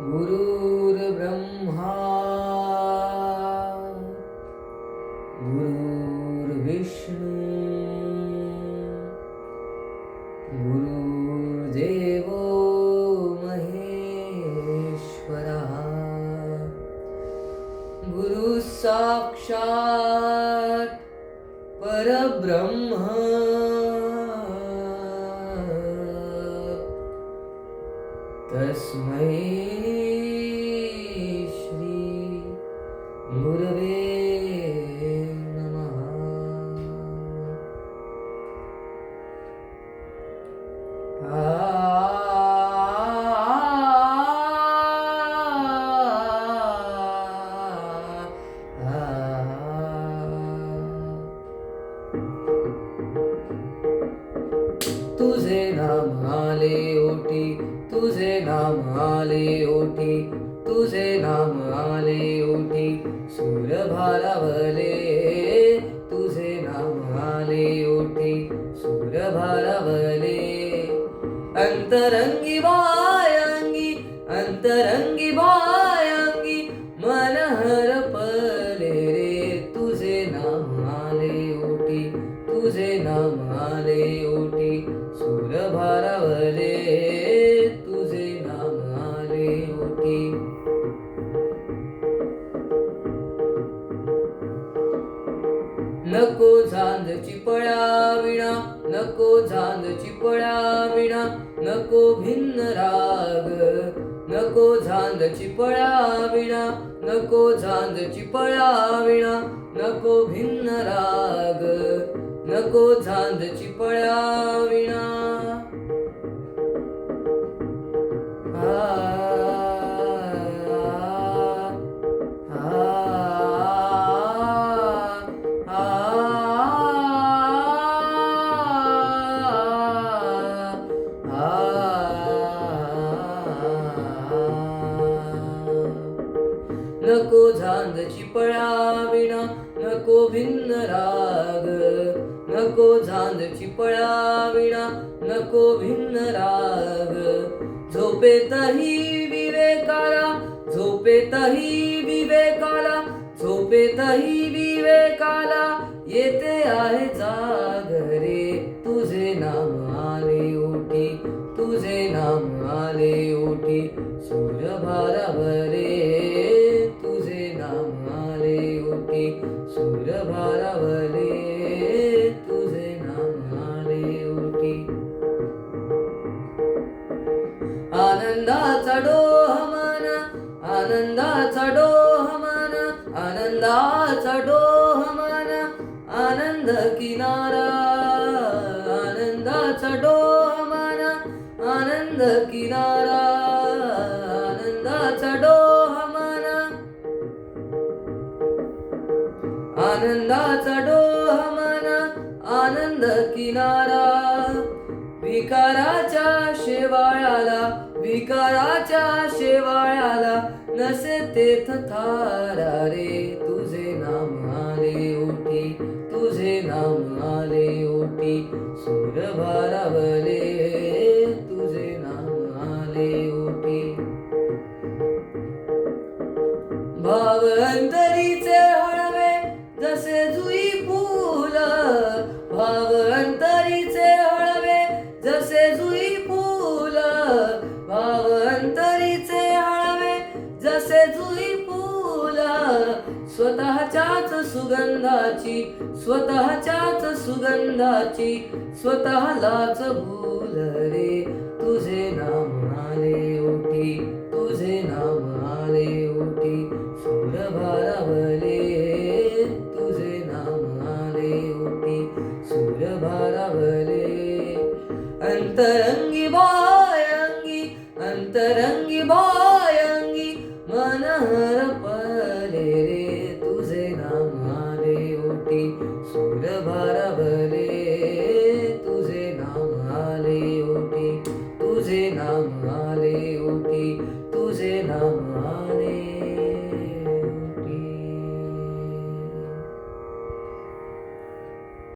गुरुर्ब्रह्मा। गुरुर्विष्णू। गुरुर्देवो महेश्वरः। गुरु साक्षात् परब्रह्म। तस्मै तुझे नाम आले ओटी तुझे नाम आले ओटी तुझे नाम आले ओटी सूर भारावले तुझे नाम आले ओटी सूर भारावले. अंतरंगी बायांगी अंतरंगी बायांगी मन हरपले रे तुझे नाम आले ओटी तुझे नाम आले ओटी सूर भारावले तुझे नाम आले ओटी. नको झांजची चिपळा विणा नको झांजची चिपळा विणा नको भिन्न राग नको झांजची चिपळा विणा नको झांज चिपळा विणा नको भिन्न राग. नको झांद पळा विणा नको झांजची विणा नको भिन्न राग नको झांजची पळाविणा नको भिन्न राग. झोपेतही विवेकाला झोपेतही विवेकाला झोपेतही विवेकाला येते आहे जागरे. तुझे नाम आले ओटी तुझे नाम आले ओटी सूर्य भारावरे तुझे नाम आले ओटी सूर्य भारावरे आनंदाचा डोहमान आनंद किनारा. आनंदाचा डोहमान आनंद किनारा. आनंदाचा डोहमान आनंदाचा डोहमान आनंद किनारा. विकाराच्या शेवाळाला विकाराच्या शेवाळ्याला नसे तेथ थारा रे. तुझे नाम आले ओटी तुझे नाम आले ओटी. सूर भारावले तुझे नाम आले ओटी. भावंतरीचे हळवे जसे स्वतःच्याच सुगंधाची स्वतःच्याच सुगंधाची स्वतःलाच भूल रे. तुझे नाम आले ओटी तुझे नाम आले ओटी. सूर भारावले तुझे नाम आले ओटी. सूर भारावले अंतरंगी बा झाले होती तुझे नाम.